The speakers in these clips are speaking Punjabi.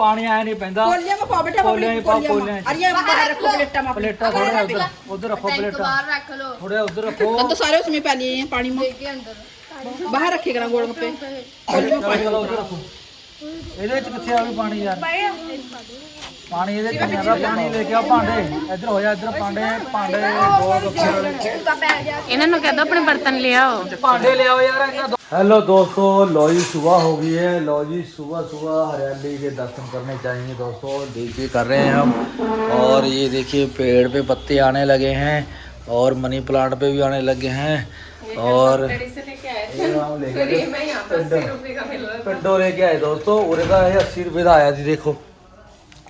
ਪਾਣੀ ਆਇਆ ਨਹੀਂ ਪੈਂਦਾ। ਕੋਲੀਆਂ ਮਾ ਪਾ ਕੋਲੀਆਂ ਕੋਲੀਆਂ 'ਚ। ਪਾ, ਬਾਹਰ ਰੱਖੋ ਪਲੇਟਾਂ ਮਾ ਪਲੇਟਾਂ ਥੋੜਾ ਉਧਰ ਉਧਰ ਰੱਖੋ ਪਲੇਟਾਂ। ਬਾਹਰ ਰੱਖ ਲੋ ਥੋੜਾ ਉਧਰ ਰੱਖੋ। ਤਨ ਸਾਰੇ ਉਸਮੇ ਪੈ ਲਈ ਪਾਣੀ ਮਾ। ਬਾਹਰ ਰੱਖੇ ਕਰਾਂ ਗੋਲ ਗੱਪੇ। ਇਹਦੇ ਵਿੱਚ ਕਿੱਥੇ ਆ ਵੀ ਪਾਣੀ ਯਾਰ? ਪਾਣੀ ਇਹਦੇ ਚ ਨਹੀਂ ਆਦਾ ਪਾਣੀ ਲੈ ਕੇ ਆ ਭਾਂਡੇ ਇੱਧਰ ਹੋ ਜਾ ਇੱਧਰ ਭਾਂਡੇ ਭਾਂਡੇ ਗੋਲ ਗੱਪੇ ਵਾਲੇ ਇਹਨਾਂ ਨੂੰ ਕਹਿ ਦੋ ਆਪਣੇ ਬਰਤਨ ਲਿਆਓ ਭਾਂਡੇ ਲਿਆਓ ਯਾਰ ਇਹਨਾਂ हेलो दोस्तों लो जी सुबह हो गई है लो जी सुबह सुबह हरियाली के दर्शन करने चाहिए दोस्तों देखिए कर रहे हैं हम और ये देखिए पेड़ पे पत्ते आने लगे हैं और मनी प्लांट पे भी आने लगे हैं और ये हम लेके आए पिंडो लेके आए दोस्तों उरे का ये अस्सी रुपए का आया थी देखो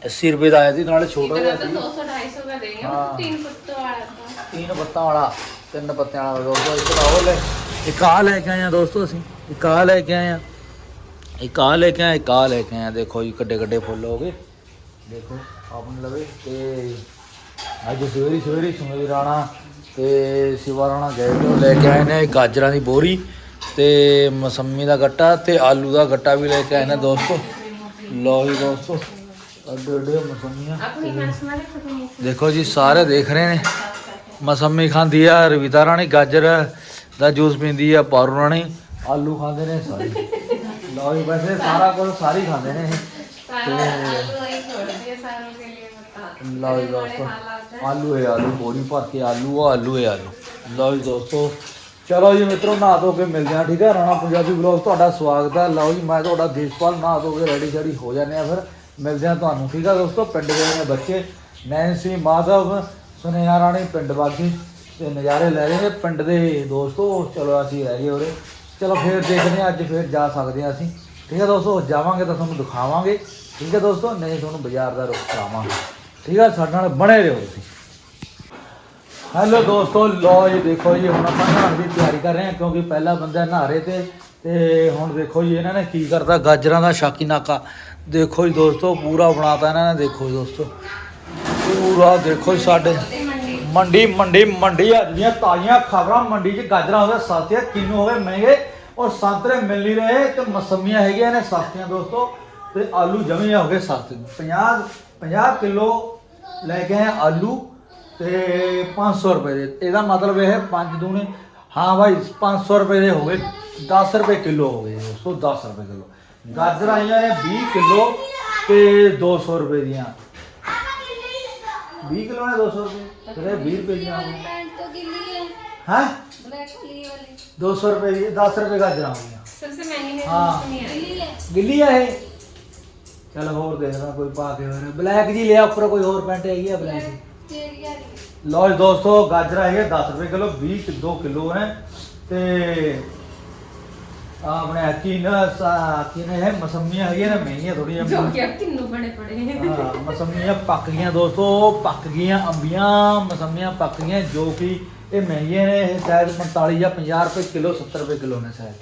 अस्सी रुपए का आया थी नाले छोटा ਜਿਹਾ ਸੀ 200 250 ਦਾ ਦੇਗੇ ਹਾਂ तीन पत्तों वाला था ਤਿੰਨ ਪੱਤਾਂ ਵਾਲਾ ਤਿੰਨ ਪੱਤਿਆਂ ਵਾਲਾ ਦੋਸਤੋ ਇੱਕ ਤਾਂ ਉਹ ਲੈ ਇੱਕ ਆਹ ਲੈ ਕੇ ਆਏ ਆ ਦੋਸਤੋ ਅਸੀਂ ਇੱਕ ਆਹ ਲੈ ਕੇ ਆਏ ਆ ਇੱਕ ਆਹ ਲੈ ਕੇ ਆਏ ਇੱਕ ਆਹ ਲੈ ਕੇ ਆਏ ਆ ਦੇਖੋ ਜੀ ਕੱਡੇ ਕੱਡੇ ਫੁੱਲ ਹੋ ਗਏ ਦੇਖੋ ਆਪਣੇ ਲਵੇ ਤੇ ਅੱਜ ਸਵੇਰੀ ਸਵੇਰੀ ਸੁਮੇਰੀ ਰਾਣਾ ਤੇ ਸ਼ਿਵਾ ਰਾਣਾ ਗਏ ਤੇ ਉਹ ਲੈ ਕੇ ਆਏ ਨੇ ਗਾਜਰਾਂ ਦੀ ਬੋਰੀ ਤੇ ਮਸੰਮੀ ਦਾ ਗੱਟਾ ਤੇ ਆਲੂ ਦਾ ਗੱਟਾ ਵੀ ਲੈ ਕੇ ਆਏ ਨੇ ਦੋਸਤੋ ਲਓ ਜੀ ਦੋਸਤੋ ਅੱਡੇ ਦੇਖੋ ਜੀ ਸਾਰੇ ਦੇਖ ਰਹੇ ਨੇ। ਮਸਮੀ ਖਾਂਦੀ ਆ ਰਵੀਤਾ ਰਾਣੀ ਗਾਜਰ ਦਾ ਜੂਸ ਪੀਂਦੀ ਆ ਪਾਰੂ ਰਾਣੀ ਆਲੂ ਖਾਂਦੇ ਨੇ ਸਾਰੇ। ਲਓ ਜੀ ਵੈਸੇ ਸਾਰਾ ਕੁਝ ਸਾਰੀ ਖਾਂਦੇ ਨੇ। ਇਹ ਲਓ ਜੀ ਦੋਸਤੋ ਆਲੂ ਹੈ ਆਲੂ ਬੋਰੀ ਭਰ ਕੇ ਆਲੂ ਆ ਆਲੂ ਹੈ ਆਲੂ। ਲਓ ਜੀ ਦੋਸਤੋ ਚਲੋ ਜੀ ਮਿੱਤਰੋ ਨਾ ਧੋ ਕੇ ਮਿਲ ਆ ਠੀਕ ਹੈ ਰਾਣਾ ਪੰਜਾਬੀ ਬਲੌਗ ਤੁਹਾਡਾ ਸਵਾਗਤ ਹੈ ਲਓ ਜੀ ਮੈਂ ਤੁਹਾਡਾ ਦੇਸ਼ਪਾਲ ਨਾ ਧੋ ਕੇ ਰੈਡੀ ਸ਼ੈਡੀ ਹੋ ਜਾਂਦੇ ਆ ਫਿਰ। ਮਿਲਦੇ ਆ ਤੁਹਾਨੂੰ। ਠੀਕ ਆ ਦੋਸਤੋ, ਪਿੰਡ ਦੇ ਨੇ ਬੱਚੇ ਨੈਂਸੀ ਮਾਧਵ, ਸੁਨੇਹਾ ਰਾਣੀ, ਪਿੰਡ ਬਾਗੀ ਤੇ ਨਜ਼ਾਰੇ ਲੈ ਰਹੇ ਨੇ ਪਿੰਡ ਦੇ ਦੋਸਤੋ। ਚਲੋ, ਅਸੀਂ ਰਹਿ ਗਏ ਉਰੇ। ਚਲੋ, ਫਿਰ ਦੇਖਦੇ ਆ ਅੱਜ ਫਿਰ ਜਾ ਸਕਦੇ ਆ ਅਸੀਂ। ਠੀਕ ਹੈ ਦੋਸਤੋ, ਜਾਵਾਂਗੇ ਤਾਂ ਤੁਹਾਨੂੰ ਦਿਖਾਵਾਂਗੇ। ਠੀਕ ਹੈ ਦੋਸਤੋ, ਨਹੀਂ ਤੁਹਾਨੂੰ ਬਾਜ਼ਾਰ ਦਾ ਰੁਖ ਕਰਾਵਾਂਗੇ। ਠੀਕ ਆ, ਸਾਡੇ ਨਾਲ ਬਣੇ ਰਹੋ ਤੁਸੀਂ। ਹੈਲੋ ਦੋਸਤੋ ਲੋ ਜੀ, ਦੇਖੋ ਜੀ, ਹੁਣ ਆਪਾਂ ਨਹਾਉਣ ਦੀ ਤਿਆਰੀ ਕਰ ਰਹੇ ਹਾਂ, ਕਿਉਂਕਿ ਪਹਿਲਾ ਬੰਦਾ ਨਹਾਰੇ ਤੇ ਤੇ ਹੁਣ ਦੇਖੋ ਜੀ, ਇਹਨਾਂ ਨੇ ਕੀ ਕਰਤਾ, ਗਾਜਰਾਂ ਦਾ ਸ਼ਾਕੀ ਨਾਕਾ ਦੇਖੋ ਜੀ ਦੋਸਤੋ, ਪੂਰਾ ਬਣਾਤਾ ਇਹਨਾਂ ਨੇ, ਦੇਖੋ ਜੀ ਦੋਸਤੋ। ਪੂਰਾ ਦੇਖੋ ਜੀ ਸਾਡੇ ਮੰਡੀ ਮੰਡੀ ਮੰਡੀ ਅੱਜ ਦੀਆਂ ਤਾਜ਼ੀਆਂ ਖਬਰਾਂ ਮੰਡੀ 'ਚ ਗਾਜਰਾਂ ਹੋਵੇ, ਸਸਤੀਆਂ, ਕਿੰਨੂ ਹੋਵੇ, ਮਹਿੰਗੇ ਔਰ ਸੰਤਰੇ ਮਿਲ ਨਹੀਂ ਰਹੇ ਤੇ ਮਸੰਮੀਆਂ ਹੈਗੀਆਂ ਨੇ ਸਸਤੀਆਂ ਦੋਸਤੋ। ਤੇ ਆਲੂ ਜਮੇ ਹੋ ਗਏ ਸਸਤੇ 50 50 ਕਿਲੋ ਲੈ ਕੇ ਆਏ ਆਲੂ ਤੇ 500 ਰੁਪਏ ਦੇ। ਇਹਦਾ ਮਤਲਬ ਇਹ ਹੈ ਪੰਜ ਦੂਣੇ। ਹਾਂ ਭਾਈ 500 ਰੁਪਏ ਦੇ ਹੋ ਗਏ 10 ਰੁਪਏ ਕਿਲੋ ਹੋ ਗਏ। ਦੋਸਤੋ 10 ਰੁਪਏ ਕਿਲੋ। ਗਾਜਰਾਂ ਆਈਆਂ ਨੇ 20 ਕਿਲੋ ਤੇ 200 ਰੁਪਏ ਦੀਆਂ 20 ਕਿਲੋ ਨੇ 200 ਰੁਪਏ ਤੇ 20 ਰੁਪਏ ਦੀਆਂ ਹੋ ਗਈਆਂ पैंट तो गिल्ली है ਹੈ ब्लैक वाली वाली 200 ਰੁਪਏ ਦੀ 10 ਰੁਪਏ ਗਾਜਰਾਂ ਹੋ ਗਈਆਂ सबसे महंगी मेरे हाँ। को नहीं आई गिल्ली है ਗਿੱਲੀ ਆ ਇਹ ਚਲ ਹੋਰ ਦੇਖਦਾ ਕੋਈ ਪਾ ਕੇ ਹੋਰ ਬਲੈਕ ਜੀ ਲਿਆ ਉੱਪਰ ਕੋਈ ਹੋਰ ਪੈਂਟ ਹੈਗੀ ਆ ਬਲੈਕ तेरी वाली ਲਓ ਜੀ ਦੋਸਤੋ ਗਾਜਰਾਂ ਹੈਗੇ 10 ਰੁਪਏ ਕਿਲੋ 20 ਕਿ 2 ਕਿਲੋ ਹੈ ਤੇ ਆਪਣੇ ਅੱਖੀ ਨਾ ਆਖੀ ਨਾ ਇਹ ਮਸਮੀਆਂ ਹੈਗੀਆਂ ਨਾ ਮਹਿੰਗੀਆਂ ਥੋੜੀਆਂ ਜੋ ਕਿ ਕਿੰਨੂ ਬਣੇ ਪੜੇ ਹਾਂ ਮਸਮੀਆਂ ਪੱਕ ਗਈਆਂ ਦੋਸਤੋ ਪੱਕ ਗਈਆਂ ਅੰਬੀਆਂ ਮਸਮੀਆਂ ਪੱਕ ਗਈਆਂ ਜੋ ਕਿ ਇਹ ਮਹਿੰਗੀਆਂ ਨੇ ਇਹ ਸ਼ਾਇਦ 45 ਜਾਂ 50 ਰੁਪਏ ਕਿਲੋ 70 ਰੁਪਏ ਕਿਲੋ ਨੇ ਸ਼ਾਇਦ।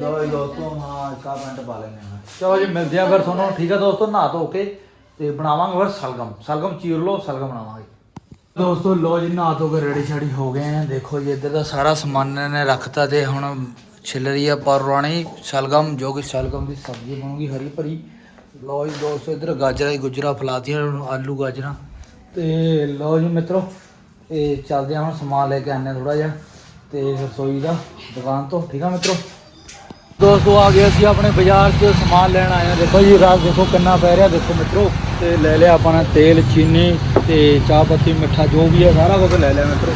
ਲੋ ਦੋਸਤੋ ਹਾਂ ਕਾ ਮਿੰਟ ਪਾ ਲੈਣੇ ਹਾਂ। ਚਲੋ ਜੀ ਮਿਲਦੇ ਆ ਫਿਰ ਤੁਹਾਨੂੰ। ਠੀਕ ਆ ਦੋਸਤੋ ਨਹਾ ਧੋ ਕੇ ਤੇ ਬਣਾਵਾਂਗੇ ਫਿਰ ਸਲਗਮ। ਸਲਗਮ ਚੀਰ ਲਓ ਸਲਗਮ ਬਣਾਵਾਂਗੇ। ਦੋਸਤੋ ਲੋ ਜੀ, ਨਹਾ ਧੋ ਕੇ ਰੈਡੀ ਛਾੜੀ ਹੋ ਗਏ ਆ। ਦੇਖੋ ਜੀ, ਇੱਧਰ ਦਾ ਸਾਰਾ ਸਮਾਨ ਨੇ ਰੱਖਤਾ ਤੇ ਹੁਣ ਛਿੱਲ ਰਹੀ ਆ ਪਰਵਾਣੀ ਸਲਗਮ, ਜੋ ਕਿ ਸਲਗਮ ਦੀ ਸਬਜ਼ੀ ਬਣੂਗੀ ਹਰੀ ਭਰੀ। ਲੋ ਜੀ, ਦੋਸਤੋ, ਇੱਧਰ ਗਾਜਰਾਂ ਦੀ ਗੁਜਰਾ ਫਲਾਤੀਆਂ, ਆਲੂ ਗਾਜਰਾਂ। ਤੇ ਲੋ ਜੀ, ਮਿੱਤਰੋ ਇਹ ਚੱਲਦੇ ਆ ਹੁਣ ਸਮਾਨ ਲੈ ਕੇ ਆਨੇ ਥੋੜਾ ਜਿਹਾ। ਤੇ ਰਸੋਈ ਦਾ ਦੁਕਾਨ ਤੋਂ, ਠੀਕ ਆ ਮਿੱਤਰੋ? ਦੋਸਤੋ, ਆ ਗਏ ਅਸੀਂ ਆਪਣੇ ਬਾਜ਼ਾਰ 'ਚ ਸਮਾਨ ਲੈਣ ਆਏ ਆ ਦੇਖੋ ਜੀ, ਰਾਤ ਦੇਖੋ ਕਿੰਨਾ ਪੈ ਰਿਹਾ। ਦੇਖੋ ਮਿੱਤਰੋ ਤੇ ਲੈ ਲਿਆ ਆਪਾਂ ਨੇ ਤੇਲ, ਚੀਨੀ ਤੇ ਚਾਹ ਪੱਤੀ, ਮਿੱਠਾ, ਜੋ ਵੀ ਹੈ, ਸਾਰਾ ਕੁਝ ਲੈ ਲਿਆ ਮਿੱਤਰੋ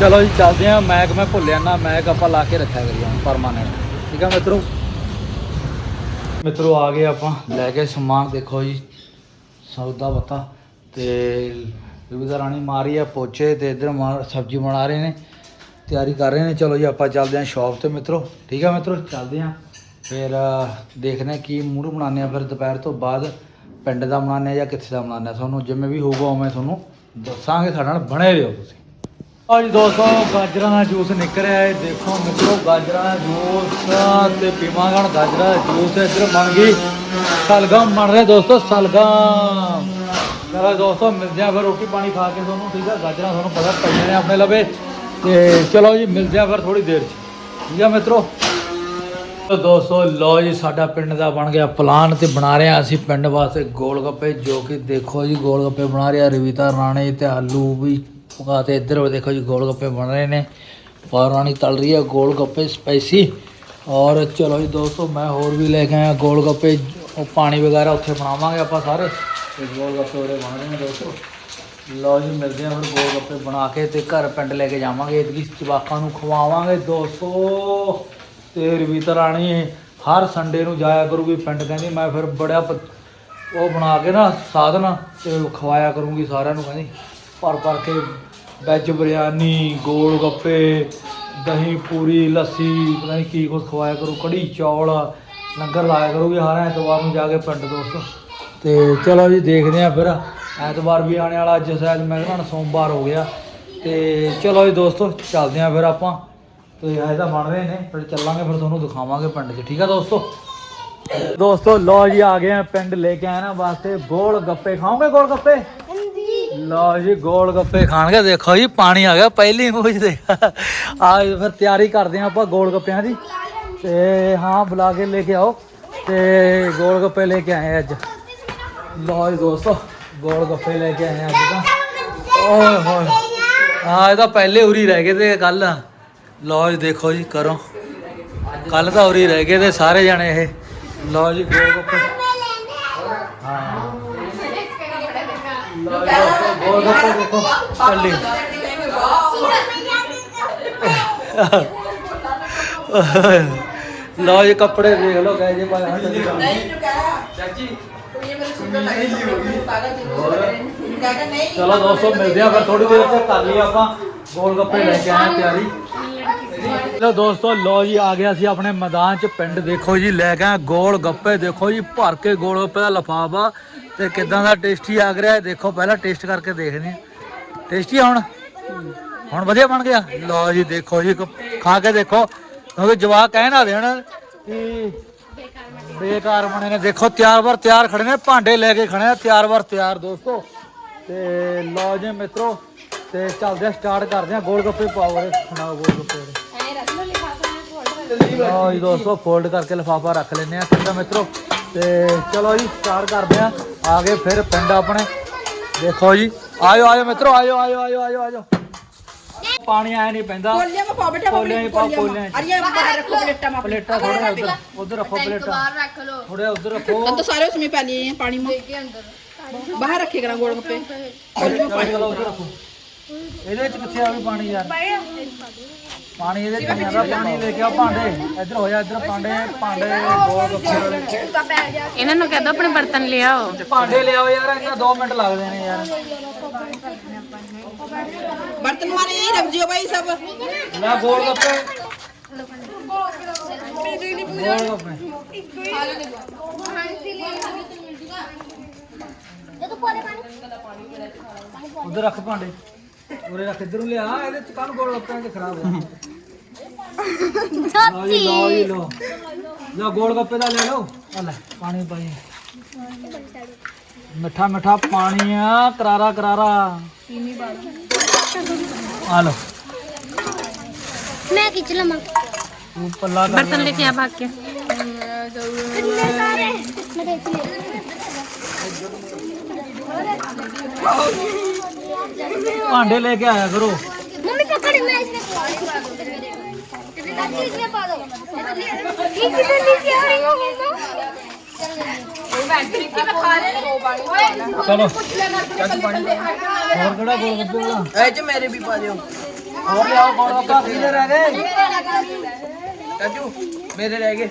ਚਲੋ ਜੀ, ਚੱਲਦੇ ਆ ਮੈਕ ਮੈਂ ਭੁੱਲਿਆ ਨਾ ਮੈਕ ਆਪਾਂ ਲਾ ਕੇ ਰੱਖਿਆ ਕਰੀਏ ਪਰਮਾਨੈਂਟ ਠੀਕ ਆ ਮਿੱਤਰੋ? ਮਿੱਤਰੋ, ਆ ਗਏ ਆਪਾਂ। ਲੈ ਕੇ ਸਮਾਨ, ਦੇਖੋ ਜੀ ਸੌਦਾ ਪੱਤਾ ਤੇ ਰਵਿਦਾ ਰਾਣੀ ਮਾਰੀ ਆ ਪੋਚੇ ਤੇ ਇਧਰ ਸਬਜ਼ੀ ਬਣਾ ਰਹੇ ਨੇ, ਤਿਆਰੀ ਕਰ ਰਹੇ ਨੇ। ਚਲੋ ਜੀ, ਆਪਾਂ ਚੱਲਦੇ ਹਾਂ ਸ਼ਾਪ ਤੇ ਮਿੱਤਰੋ। ਠੀਕ ਆ ਮਿੱਤਰੋ? ਚੱਲਦੇ ਹਾਂ। ਫਿਰ ਦੇਖਦੇ ਹਾਂ ਕੀ ਮੂਡ ਬਣਾਉਂਦੇ ਆ ਫਿਰ ਦੁਪਹਿਰ ਤੋਂ ਬਾਅਦ। ਪਿੰਡ ਦਾ ਬਣਾਉਂਦੇ ਹਾਂ ਜਾਂ ਕਿੱਥੇ ਦਾ ਬਣਾਉਂਦੇ ਹਾਂ ਤੁਹਾਨੂੰ ਜਿਵੇਂ ਵੀ ਹੋਊਗਾ ਉਵੇਂ ਤੁਹਾਨੂੰ ਦੱਸਾਂਗੇ, ਸਾਡੇ ਨਾਲ ਬਣੇ ਰਹੋ ਤੁਸੀਂ। ਆ ਜੀ ਦੋਸਤੋ, ਗਾਜਰਾਂ ਦਾ ਜੂਸ ਨਿਕਲ ਰਿਹਾ ਹੈ। ਦੇਖੋ ਮਿੱਤਰੋ, ਗਾਜਰਾਂ ਦਾ ਜੂਸ ਤੇ ਪੀਵਾਂਗੇ ਗਾਜਰਾਂ ਦਾ ਜੂਸ ਇੱਧਰ ਬਣ ਗਈ। ਸਲਗਮ ਬਣ ਰਿਹਾ ਦੋਸਤੋ, ਸਲਗਮ। ਚਲੋ ਦੋਸਤੋ, ਮਿਲਦੇ ਆ ਫਿਰ ਰੋਟੀ ਪਾਣੀ ਖਾ ਕੇ ਤੁਹਾਨੂੰ, ਠੀਕ ਆ? ਗਾਜਰਾਂ ਤੁਹਾਨੂੰ ਪਤਾ ਪਈਆਂ ਨੇ ਆਪਣੇ ਲਵੇ। ਤੇ ਚਲੋ ਜੀ, ਮਿਲਦੇ ਆ ਫਿਰ ਥੋੜੀ ਦੇਰ ਚ। ਠੀਕ ਆ ਮਿੱਤਰੋ? ਤੋ ਦੋਸਤੋ ਲੋ ਜੀ, ਸਾਡਾ ਪਿੰਡ ਦਾ ਬਣ ਗਿਆ ਪਲਾਨ ਤੇ ਬਣਾ ਰਹੇ ਹਾਂ ਅਸੀਂ ਪਿੰਡ ਵਾਸਤੇ ਗੋਲ ਗੱਪੇ ਜੋ ਕਿ ਦੇਖੋ ਜੀ ਗੋਲ ਗੱਪੇ ਬਣਾ ਰਿਹਾ ਰਵੀਤਾ, ਰਾਣੇ ਤੇ ਆਲੂ ਵੀ ਪਕਾ ਤੇ ਇੱਧਰ ਦੇਖੋ ਜੀ ਗੋਲ ਗੱਪੇ ਬਣ ਰਹੇ ਨੇ। ਔਰ ਤਲ ਰਹੀ ਹੈ ਗੋਲ ਗੱਪੇ ਸਪਾਈਸੀ। ਔਰ ਚਲੋ ਜੀ ਦੋਸਤੋ, ਮੈਂ ਹੋਰ ਵੀ ਲੈ ਕੇ ਆਇਆ ਗੋਲ ਗੱਪੇ ਪਾਣੀ ਵਗੈਰਾ ਉੱਥੇ ਬਣਾਵਾਂਗੇ ਆਪਾਂ ਸਾਰੇ। ਤੇ ਗੋਲ ਗੱਪੇ ਉਹਦੇ ਬਣ ਰਹੇ ਨੇ ਦੋਸਤੋ। ਲਓ ਜੀ, ਮਿਲਦੇ ਆ ਫਿਰ ਗੋਲ ਗੱਪੇ ਬਣਾ ਕੇ ਤੇ ਘਰ ਪਿੰਡ ਲੈ ਕੇ ਜਾਵਾਂਗੇ। ਇਤਕੀ ਜਵਾਕਾਂ ਨੂੰ ਖਵਾਵਾਂਗੇ ਦੋਸਤੋ। ਤੇ ਰਵੀਤਾ ਰਾਣੀ ਹਰ ਸੰਡੇ ਨੂੰ ਜਾਇਆ ਕਰੂਗੀ ਪਿੰਡ ਕਹਿੰਦੀ, ਮੈਂ ਫਿਰ ਬੜਾ ਪ- ਉਹ ਬਣਾ ਕੇ ਨਾ ਸਾਧਨ ਤੇ ਖਵਾਇਆ ਕਰੂੰਗੀ ਸਾਰਿਆਂ ਨੂੰ ਕਹਿੰਦੀ। ਭਰ ਭਰ ਕੇ ਵੈਜ ਬਿਰਿਆਨੀ ਗੋਲ ਗੱਪੇ, ਦਹੀਂ ਪੂਰੀ, ਲੱਸੀ, ਪਤਾ ਨਹੀਂ ਕੀ ਕੁਝ ਖਵਾਇਆ ਕਰੂ, ਕੜੀ ਚੌਲ, ਲੰਗਰ ਲਾਇਆ ਕਰੂਗੀ ਹਰ ਐਤਵਾਰ ਨੂੰ ਜਾ ਕੇ ਪਿੰਡ ਦੋਸਤੋ। ਤੇ ਚਲੋ ਜੀ ਦੇਖਦੇ ਆ ਫਿਰ, ਐਤਵਾਰ ਵੀ ਆਉਣੇ ਵਾਲਾ, ਅੱਜ ਸ਼ਾਇਦ ਮੈਂ ਕਹਿੰਦਾ ਸੋਮਵਾਰ ਹੋ ਗਿਆ। ਤੇ ਚਲੋ ਜੀ ਦੋਸਤੋ, ਚੱਲਦੇ ਆ ਫਿਰ ਆਪਾਂ। ਤੇ ਇਹ ਤਾਂ ਬਣ ਰਹੇ ਨੇ ਫਿਰ ਚੱਲਾਂਗੇ ਫਿਰ ਤੁਹਾਨੂੰ ਦਿਖਾਵਾਂਗੇ ਪਿੰਡ 'ਚ। ਠੀਕ ਆ ਦੋਸਤੋ? ਦੋਸਤੋ ਲੋ ਜੀ ਆ ਗਏ ਆ ਪਿੰਡ ਲੈ ਕੇ ਆਏ ਨਾ ਵਾਸਤੇ। ਗੋਲ ਗੱਪੇ ਖਾਓਗੇ ਗੋਲ ਗੱਪੇ? ਲਓ ਜੀ ਗੋਲ ਗੱਪੇ ਖਾਣਗੇ। ਦੇਖੋ ਜੀ ਪਾਣੀ ਆ ਗਿਆ ਪਹਿਲੀ ਮੂੰਹ 'ਚ ਦੇਖ। ਆ ਫਿਰ ਤਿਆਰੀ ਕਰਦੇ ਆ ਆਪਾਂ ਗੋਲ ਗੱਪਿਆਂ ਦੀ। ਤੇ ਹਾਂ ਬੁਲਾ ਕੇ ਲੈ ਕੇ ਆਓ। ਤੇ ਗੋਲ ਗੱਪੇ ਲੈ ਕੇ ਆਏ ਅੱਜ। ਲਓ ਜੀ ਦੋਸਤੋ ਗੋਲ ਗੱਪੇ ਲੈ ਕੇ ਆਏ ਅੱਜ ਤਾਂ। ਓਏ ਹੋਏ। ਹਾਂ ਇਹ ਤਾਂ ਪਹਿਲੇ ਉਰੀ ਰਹਿ ਗਏ ਤੇ ਕੱਲ ਲਓ ਜੀ ਦੇਖੋ ਜੀ ਕਰੋ। ਕੱਲ ਤਾਂ ਉਰੀ ਰਹਿ ਗਏ ਤੇ ਸਾਰੇ ਜਣੇ ਇਹ। ਲਓ ਜੀ ਗੋਲ ਗੱਪੇ ਹਾਂ। ਗੋਲ ਗੱਪੇ ਦੇਖੋ ਕੱਲੀ। ਲਓ ਜੀ ਕੱਪੜੇ ਦੇਖ ਲਓ ਕਹੇ ਜੇ ਪਾਇਆ ਚਾਚੀ ਚਲੋ ਦੋਸਤੋ ਮਿਲਦੇ ਆ ਫਿਰ ਥੋੜੀ ਦੇਰ ਤੱਕ ਕਰ ਲਈ ਆਪਾਂ। ਗੋਲ ਗੱਪੇ ਲੈ ਕੇ ਆਏ ਤਿਆਰੀ। ਲੋ ਦੋਸਤੋ ਲੋ ਜੀ, ਆ ਗਿਆ ਸੀ ਆਪਣੇ ਮੈਦਾਨ ਚ ਪਿੰਡ। ਦੇਖੋ ਜੀ, ਲੈ ਕੇ ਗੋਲ ਗੱਪੇ। ਦੇਖੋ ਜੀ, ਭਰ ਕੇ ਗੋਲ ਗੱਪੇ ਦਾ ਲਫਾਫਾ। ਤੇ ਕਿਦਾਂ ਦਾ ਟੇਸਟੀ ਆ ਰਿਹਾ ਦੇਖੋ ਪਹਿਲਾਂ ਟੇਸਟ ਕਰਕੇ ਦੇਖਦੇ ਆ ਟੇਸਟੀ ਆ ਹੁਣ? ਹੁਣ ਵਧੀਆ ਬਣ ਗਿਆ? ਲੋ ਜੀ, ਦੇਖੋ ਜੀ ਖਾ ਕੇ ਦੇਖੋ। ਕਿਉਂਕਿ ਜਵਾਕ ਕਹਿ ਨਾ ਦੇਣ ਕਿ ਬੇਕਾਰ ਬਣੇ ਨੇ। ਦੇਖੋ, ਤਿਆਰ ਵਰ ਤਿਆਰ ਖੜੇ ਨੇ, ਭਾਂਡੇ ਲੈ ਕੇ ਖੜੇ ਨੇ ਤਿਆਰ ਵਰ ਤਿਆਰ, ਦੋਸਤੋ। ਤੇ ਲਓ ਜੀ, ਮਿੱਤਰੋ, ਤੇ ਚੱਲਦੇ ਆ ਸਟਾਰਟ ਕਰਦੇ ਆ ਗੋਲ ਗੱਪੇ ਪਾਓ ਰੇ ਖਾਣਾ ਗੋਲ ਗੱਪੇ ਲਿਫਾਫਾ ਦੋਸਤੋ ਫੋਲਡ ਕਰਕੇ ਲਿਫਾਫਾ ਰੱਖ ਲੈਨੇ ਆ ਠੀਕ ਮਿੱਤਰੋ। ਤੇ ਚਲੋ ਜੀ ਸਟਾਰਟ ਕਰਦੇ ਆ ਆ ਫਿਰ ਪਿੰਡ ਆਪਣੇ। ਦੇਖੋ ਜੀ ਆਇਓ ਆਇਓ ਮਿੱਤਰੋ ਆਇਓ ਆਇਓ ਆਇਓ ਆਇਓ ਆਇਓ। ਪਾਣੀ ਆਇਆ ਨਹੀਂ ਪੈਂਦਾ। ਕੋਲੀਆਂ ਮਾ ਪਾ ਕੋਲੀਆਂ ਹੀ ਕੋਲੀਆਂ ਅਰੀਆਂ ਬਾਹਰ ਰੱਖੋ ਪਲੇਟਾਂ ਮਾ ਪਲੇਟਾਂ ਥੋੜਾ ਉਧਰ ਉਧਰ ਰੱਖੋ ਪਲੇਟਾਂ। ਬਾਹਰ ਰੱਖ ਲਓ। ਥੋੜਾ ਉਧਰ ਰੱਖੋ। ਤਾਂ ਸਾਰੇ ਉਸਮੇ ਪੈ ਲਈਏ ਪਾਣੀ ਮਾ। ਬਾਹਰ ਰੱਖੇ ਕਰਾਂ ਗੋਲ ਗੱਪੇ। ਕੋਲੀਆਂ ਮਾ ਪਾਣੀ ਉਧਰ ਰੱਖੋ। ਇਹਦੇ ਵਿੱਚ ਕਿੱਥੇ ਆ ਵੀ ਪਾਣੀ ਯਾਰ? ਪਾਣੀ ਇਹਦੇ ਕਿਨਾਰਾ ਪਾਣੀ ਲੈ ਕੇ ਆ ਭਾਂਡੇ। ਇੱਧਰ ਹੋਇਆ ਇੱਧਰ ਭਾਂਡੇ ਭਾਂਡੇ ਬਹੁਤ ਅੱਛੇ ਵਾਲੇ ਇਹਨਾਂ ਨੂੰ ਕਹਿ ਦੋ ਆਪਣੇ ਬਰਤਨ ਲਿਆਓ। ਭਾਂਡੇ ਲਿਆਓ ਯਾਰ ਇਹਨਾਂ 2 ਮਿੰਟ ਲੱਗਦੇ ਨੇ ਯਾਰ। ਬਰਤਨ ਮਾਰੇ ਹੀ ਰੱਖ ਜਿਓ ਭਾਈ ਸਭ। ਲੈ ਗੋਲ ਗੱਪੇ ਗੋਲ ਗੱਪੇ ਉਧਰ ਰੱਖ ਭਾਂਡੇ। ਉਰੇ ਰੱਖ ਇੱਧਰ ਲਿਆ ਇਹਦੇ ਚ ਕਾਹਨੂੰ ਗੋਲ ਗੱਪਿਆਂ ਚ ਖਰਾਬ ਹੋ ਲਓ ਜੀ ਲਓ ਜੀ ਲਓ। ਲਓ ਗੋਲ ਗੱਪੇ ਦਾ ਲੈ ਲਓ। ਆ ਲੈ ਪਾਣੀ ਪਾਈ। ਮਿੱਠਾ ਮਿੱਠਾ ਪਾਣੀ ਆ ਕਰਾਰਾ ਕਰਾਰਾ। ਆ ਲਓ। ਮੈਂ ਖਿੱਚ ਲਵਾਂ। ਤੂੰ ਪੱਲਾ ਕਰ। ਬਰਤਨ ਲੈ ਕੇ ਆ ਭਾਗ ਕੇ। ਕਿੰਨੇ ਸਾਰੇ? ਮੈਂ ਦੇਖ ਲਿਆ भांडे लेके आया करो। मम्मी पकड़ मैं इसमें चलो। और कड़ा गोलगप्पे ऐ जो मेरे भी पा दियो। और ले आओ गोलगप्पा किधर रह गए? चाचू मेरे रह गए।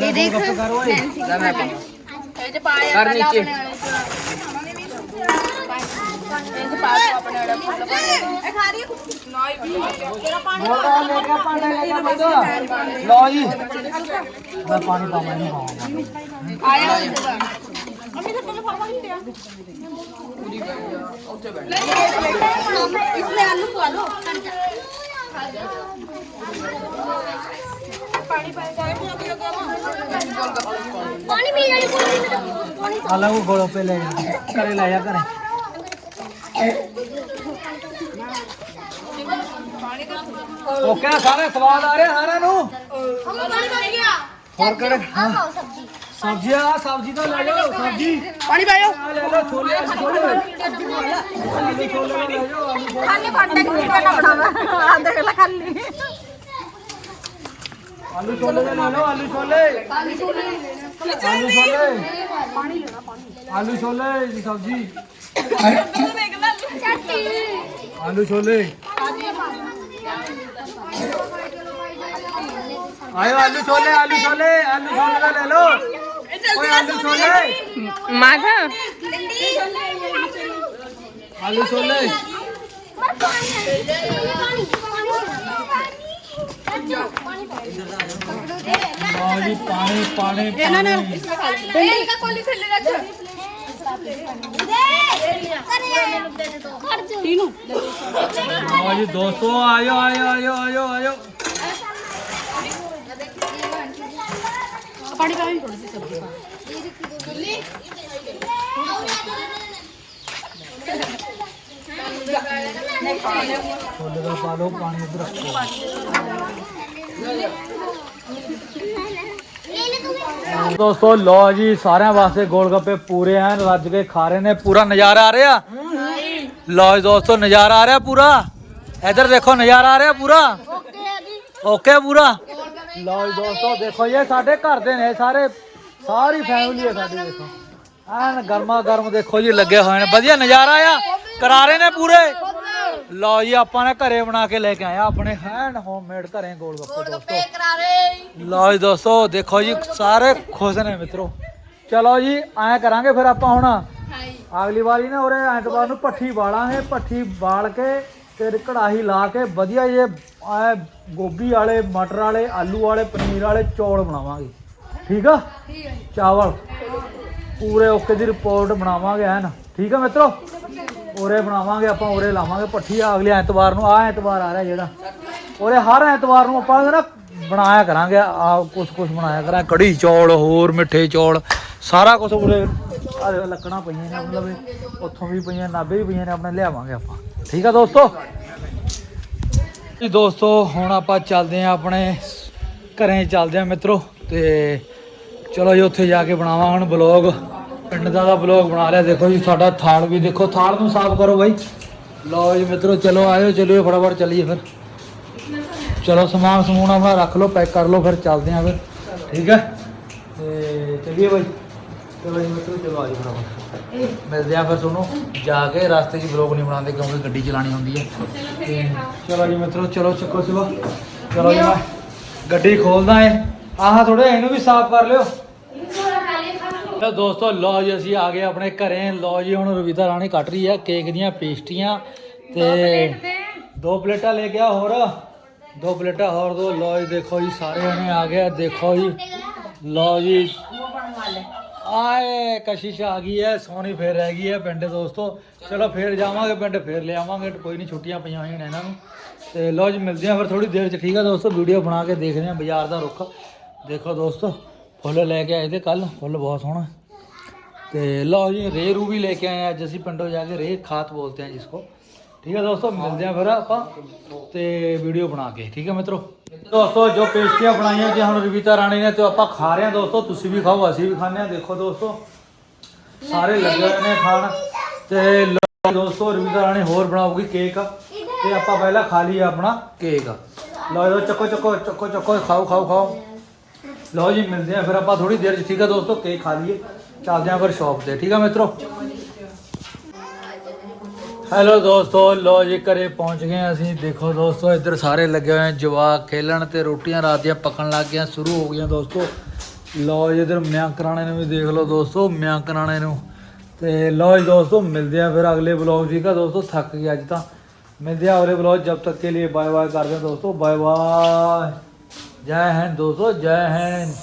ये देखो ਵਾਲੇ ਚ। ਪਾਇਆ ਕਰ ਨੀਚੇ ਇੰਜ ਪਾ ਦੋ ਆਪਣੇ ਵਾਲਾ ਫੁੱਲ ਪਾਣੀ ਇਹ ਖਾ ਰਹੀ ਨਾ ਹੀ ਵੀ ਤੇਰਾ ਪਾਣੀ ਮੋਟਾ ਲੈ ਕੇ ਪਾਣੀ ਲੈ ਕੇ ਬੰਦੋ ਲਓ ਜੀ। ਮੈਂ ਪਾਣੀ ਪਾਵਾਂ ਨਹੀਂ ਪਾਵਾਂ ਆਇਆ ਹੋ ਜੂਗਾ ਅਮੀ ਤਾਂ ਪਹਿਲੇ ਫਾਰਮਾ ਨਹੀਂ ਦਿਆ ਪੂਰੀ ਉੱਥੇ ਬੈਠ। ਇਸ ਲਈ ਆਲੂ ਪਾ ਲੋ ਖਾ ਜਾ ਪਾਣੀ ਉਹ ਗੋਲੋ ਪੇ ਲੈ ਜਾ ਘਰੇ ਲੈ ਜਾ ਘਰੇ। ਓਕੇ ਨਾ ਸਾਰੇ ਸਵਾਦ ਆ ਰਹੇ ਸਾਰਿਆਂ ਨੂੰ? ਪਾਣੀ ਭਰ ਗਿਆ ਹੋਰ ਕਰੇ ਹਾਂ ਸਬਜ਼ੀ। ਆ ਸਬਜ਼ੀ ਤਾਂ ਲੈ ਜਾਓ ਸਬਜ਼ੀ। ਪਾਣੀ ਪਾਇਓ। ਲੈ ਲਓ ਛੋਲੇ ਛੋਲੇ ਖਾਲੀ ਪਾਟਾ ਕਿੰਨਾ ਬਣਾਵਾ। ਆ ਦੇਖ ਲੈ ਖਾਲੀ। ਆਲੂ ਛੋਲੇ ਦੇ ਲੈ ਲਓ ਆਲੂ ਛੋਲੇ। ਆਲੂ ਛੋਲੇ। ਆਲੂ ਛੋਲੇ। ਦੀ ਸਬਜ਼ੀ। ਆਲੂ ਛੋਲੇ। ਆਇਓ ਆਲੂ ਛੋਲੇ ਆਲੂ ਛੋਲੇ ਆਲੂ ਛੋਲੇ ਦਾ ਲੈ ਲਓ। ਓਏ ਆਲੂ ਛੋਲੇ। ਮਾਖਾ ਆਲੂ ਛੋਲੇ। ਲਓ ਜੀ ਪਾਣੀ ਪਾਣੀ ਇਹਨਾਂ ਨਾਲ ਇਹਨਾਂ ਦਾ ਕੋਲੀ ਥੱਲੇ ਰੱਖ ਤੀਨੂ ਦੋਸਤੋ ਆਇਓ ਆਇਓ ਆਇਓ ਆਇਓ ਆਇਓ ਪਾਣੀ ਪਾਣੀ ਥੋੜੀ ਸੀ ਸਬਜ਼ੀ ਪਾ ਲਓ ਪਾਣੀ ਇੱਧਰ ਰੱਖੋ ਦੋਸਤੋ ਲੋ ਜੀ ਸਾਰਿਆਂ ਵਾਸਤੇ ਗੋਲ ਗੱਪੇ ਪੂਰੇ ਐਨ ਰੱਜ ਕੇ ਖਾ ਰਹੇ ਨੇ ਪੂਰਾ ਨਜ਼ਾਰਾ ਆ ਰਿਹਾ ਲੋ ਜੀ ਦੋਸਤੋ ਨਜ਼ਾਰਾ ਆ ਰਿਹਾ ਪੂਰਾ ਇੱਧਰ ਦੇਖੋ ਨਜ਼ਾਰਾ ਆ ਰਿਹਾ ਪੂਰਾ ਓਕੇ ਪੂਰਾ ਲੋ ਜੀ ਦੋਸਤੋ ਦੇਖੋ ਇਹ ਸਾਡੇ ਘਰ ਦੇ ਨੇ ਸਾਰੇ ਸਾਰੀ ਫੈਮਿਲੀ ਹੈ ਸਾਡੀ ਦੇਖੋ ਐਨ ਗਰਮਾ ਗਰਮ ਦੇਖੋ ਜੀ ਲੱਗੇ ਹੋਏ ਨੇ ਵਧੀਆ ਨਜ਼ਾਰਾ ਆ ਕਰਾਰੇ ਨੇ ਪੂਰੇ? ਲਓ ਜੀ ਆਪਾਂ ਨੇ ਘਰੇ ਬਣਾ ਕੇ ਲੈ ਕੇ ਆਇਆ ਆਪਣੇ ਹੈਂਡ ਹੋਮਮੇਡ ਘਰੇ ਗੋਲ ਗੱਪੇ ਦੋਸਤੋ। ਲਓ ਜੀ ਦੋਸਤੋ ਦੇਖੋ ਜੀ ਸਾਰੇ ਖੁਸ਼ ਨੇ ਮਿੱਤਰੋ। ਚਲੋ ਜੀ ਐਂ ਕਰਾਂਗੇ ਫਿਰ ਆਪਾਂ ਹੁਣ। ਅਗਲੀ ਵਾਰੀ ਨਾ ਉਰੇ ਐਤਵਾਰ ਨੂੰ ਪੱਠੀ ਬਾਲਾਂਗੇ ਪੱਠੀ ਬਾਲ ਕੇ ਤੇ ਕੜਾਹੀ ਲਾ ਕੇ ਵਧੀਆ ਜੇ ਐ ਗੋਭੀ ਵਾਲੇ ਮਟਰ ਵਾਲੇ ਆਲੂ ਵਾਲੇ ਪਨੀਰ ਵਾਲੇ ਚੌਲ ਬਣਾਵਾਂਗੇ। ਠੀਕ ਆ? ਚਾਵਲ। ਪੂਰੇ ਓਕੇ ਦੀ ਰਿਪੋਰਟ ਬਣਾਵਾਂਗੇ ਐਨ। ਠੀਕ ਆ ਮਿੱਤਰੋ? ਉਰੇ ਬਣਾਵਾਂਗੇ, ਆਪਾਂ ਉਰੇ ਲਾਵਾਂਗੇ ਪੱਠੀ ਆ ਅਗਲੇ ਐਤਵਾਰ ਨੂੰ ਆ ਐਤਵਾਰ ਆ ਰਿਹਾ ਜਿਹੜਾ। ਉਰੇ ਹਰ ਐਤਵਾਰ ਨੂੰ ਆਪਾਂ ਨਾ ਬਣਾਇਆ ਕਰਾਂਗੇ ਆ ਕੁਛ ਕੁਛ ਬਣਾਇਆ ਕਰਾਂ ਕੜੀ ਚੌਲ, ਹੋਰ ਮਿੱਠੇ ਚੌਲ, ਸਾਰਾ ਕੁਝ ਉਰੇ ਲੱਕੜਾਂ ਪਈਆਂ ਨੇ ਮਤਲਬ ਉੱਥੋਂ ਵੀ ਪਈਆਂ, ਨਾਭੇ ਵੀ ਪਈਆਂ ਨੇ, ਆਪਣੇ ਲਿਆਵਾਂਗੇ ਆਪਾਂ। ਠੀਕ ਆ ਦੋਸਤੋ? ਜੀ ਦੋਸਤੋ, ਹੁਣ ਆਪਾਂ ਚੱਲਦੇ ਆਂ ਆਪਣੇ ਘਰੇ, ਚੱਲਦੇ ਆਂ ਮਿੱਤਰੋ, ਤੇ ਚਲੋ ਜੀ, ਉੱਥੇ ਜਾ ਕੇ ਬਣਾਵਾਂ ਹੁਣ ਬਲੌਗ ਪਿੰਡ ਦਾ ਦਾ ਬਲੌਗ ਬਣਾ ਲਿਆ। ਦੇਖੋ ਜੀ, ਸਾਡਾ ਥਾਲ ਵੀ ਦੇਖੋ, ਥਾਲ ਨੂੰ ਸਾਫ਼ ਕਰੋ ਬਾਈ। ਲਓ ਜੀ ਮਿੱਤਰੋ, ਚਲੋ ਆਇਓ, ਚਲਿਓ, ਫਟਾਫਟ ਚੱਲੀਏ ਫਿਰ। ਚਲੋ, ਸਮਾਨ ਸਮੂਨ ਆਪਣਾ ਰੱਖ ਲਓ, ਪੈਕ ਕਰ ਲਓ, ਫਿਰ ਚੱਲਦੇ ਆਂ ਫਿਰ। ਠੀਕ ਹੈ? ਤੇ ਚੱਲੀਏ ਬਾਈ। ਚਲੋ ਜੀ ਮਿੱਤਰੋ, ਚਲੋ ਆਜੋ ਫਟਾਫਟ। ਮਿਲਦੇ ਆਂ ਫਿਰ ਤੁਹਾਨੂੰ। ਜਾ ਕੇ ਰਸਤੇ 'ਚ ਬਲੌਗ ਨਹੀਂ ਬਣਾਉਂਦੇ ਕਿਉਂਕਿ ਗੱਡੀ ਚਲਾਣੀ ਹੁੰਦੀ ਹੈ। ਤੇ ਚਲੋ ਜੀ ਮਿੱਤਰੋ, ਚਲੋ, ਚੱਕੋ, ਚਲੋ। ਚਲੋ ਜੀ, ਮੈਂ ਗੱਡੀ ਖੋਲਦਾ ਏ। ਆਹ ਥੋੜੇ ਇਹਨੂੰ ਵੀ ਸਾਫ਼ ਕਰ ਲਿਓ। ਲਓ ਦੋਸਤੋ ਲਓ ਜੀ ਅਸੀਂ ਆ ਗਏ ਆਪਣੇ ਘਰੇ। ਲਓ ਜੀ ਹੁਣ ਰਵਿਤਾ ਰਾਣੀ ਕੱਟ ਰਹੀ ਹੈ ਕੇਕ ਦੀਆਂ ਪੇਸਟਰੀਆਂ ਤੇ ਦੋ ਪਲੇਟਾਂ ਲੈ ਕੇ ਆ ਹੋਰ। ਦੋ ਪਲੇਟਾਂ ਹੋਰ ਦੋ। ਲਓ ਜੀ ਦੇਖੋ ਜੀ ਸਾਰੇ ਜਣੇ ਆ ਗਏ ਦੇਖੋ ਜੀ ਲਓ ਜੀ। ਆਏ ਕਸ਼ਿਸ਼ ਆ ਗਈ ਹੈ ਸੋਨੀ ਫੇਰ ਰਹਿ ਗਈ ਹੈ ਪਿੰਡ ਦੋਸਤੋ। ਚਲੋ ਫੇਰ ਜਾਵਾਂਗੇ ਪਿੰਡ ਫੇਰ ਲਿਆਵਾਂਗੇ ਕੋਈ ਨਹੀਂ ਛੁੱਟੀਆਂ ਪਈਆਂ ਹੋਈਆਂ ਨੇ ਇਹਨਾਂ ਨੂੰ। ਤੇ ਲਓ ਜੀ ਮਿਲਦੇ ਆ ਫਿਰ ਥੋੜੀ ਦੇਰ ਚ ਠੀਕ ਆ ਦੋਸਤੋ? ਵੀਡੀਓ ਬਣਾ ਕੇ ਦੇਖਦੇ ਆ ਬਾਜ਼ਾਰ ਦਾ ਰੁੱਖ। ਦੇਖੋ ਦੋਸਤੋ ਫੁੱਲ ਲੈ ਕੇ ਆਏ ਤੇ ਕੱਲ ਫੁੱਲ ਬਹੁਤ ਸੋਹਣਾ। ਤੇ ਲਓ ਜੀ ਰੇ ਰੂ ਵੀ ਲੈ ਕੇ ਆਏ ਅੱਜ ਅਸੀਂ ਪਿੰਡੋਂ ਜਾ ਕੇ ਰੇ ਖਾਤ ਬੋਲਤੇ ਜਿਸ ਜਿਸਕੋ। ਠੀਕ ਹੈ ਦੋਸਤੋ, ਮਿਲਦੇ ਆ ਫਿਰ ਆਪਾਂ ਤੇ ਵੀਡੀਓ ਬਣਾ ਕੇ। ਠੀਕ ਹੈ ਮਿੱਤਰੋ? ਦੋਸਤੋ, ਜੋ ਪੇਸਟੀਆਂ ਬਣਾਈਆਂ ਜੀ, ਹੁਣ ਰਵੀਤਾ ਰਾਣੀ ਨੇ ਤੇ ਆਪਾਂ ਖਾ ਰਹੇ ਹਾਂ ਦੋਸਤੋ। ਤੁਸੀਂ ਵੀ ਖਾਓ, ਅਸੀਂ ਵੀ ਖਾਂਦੇ ਆ। ਦੇਖੋ ਦੋਸਤੋ, ਸਾਰੇ ਲੱਗੇ ਨੇ ਖਾਣ। ਤੇ ਲਓ ਦੋਸਤੋ, ਰਵੀਤਾ ਰਾਣੀ ਹੋਰ ਬਣਾਉਗੀ ਕੇਕ। ਤੇ ਆਪਾਂ ਪਹਿਲਾਂ ਖਾ ਲਈਏ ਆਪਣਾ ਕੇਕ। ਲਓ ਚੱਕੋ ਚੱਕੋ ਚੱਕੋ ਚੱਕੋ, ਖਾਓ ਖਾਓ ਖਾਓ। ਲਓ ਜੀ, ਮਿਲਦੇ ਆ ਫਿਰ ਆਪਾਂ ਥੋੜੀ ਦੇਰ ਚ। ਠੀਕ ਆ ਦੋਸਤੋ, ਕੇਕ ਖਾ ਲਈਏ। ਚੱਲਦੇ ਆ ਫਿਰ ਸ਼ਾਪ ਤੇ। ਠੀਕ ਆ ਮਿੱਤਰੋ? ਹੈਲੋ ਦੋਸਤੋ, ਲਓ ਜੀ, ਘਰੇ ਪਹੁੰਚ ਗਏ ਅਸੀਂ। ਦੇਖੋ ਦੋਸਤੋ, ਇੱਧਰ ਸਾਰੇ ਲੱਗੇ ਹੋਏ ਆ। ਜਵਾਕ ਖੇਲਣ ਤੇ ਰੋਟੀਆਂ ਰਾਤ ਦੀਆਂ ਪਕਣ ਲੱਗ ਗਈਆਂ, ਸ਼ੁਰੂ ਹੋ ਗਈਆਂ ਦੋਸਤੋ। ਲਓ ਜੀ, ਇੱਧਰ ਮਿਆਂ ਕਰਾਣੇ ਨੂੰ ਵੀ ਦੇਖ ਲਓ ਦੋਸਤੋ ਮਿਆਂ ਕਰਾਣੇ ਨੂੰ। ਤੇ ਲਓ ਜੀ ਦੋਸਤੋ, ਮਿਲਦੇ ਆ ਫਿਰ ਅਗਲੇ ਵਲੌਗ ਠੀਕ ਆ ਦੋਸਤੋ, ਥੱਕ ਗਿਆ ਅੱਜ ਤਾਂ। ਮਿਲਦੇ ਆ ਅਗਲੇ ਵਲੌਗ ਜਦ ਤੱਕ ਕੇ ਲਈ ਬਾਏ ਬਾਏ ਕਰਦੇ ਆ ਦੋਸਤੋ। ਬਾਏ ਬਾਏ ਜੈ ਹਿੰਦ ਦੋਸਤੋ ਜੈ ਹਿੰਦ।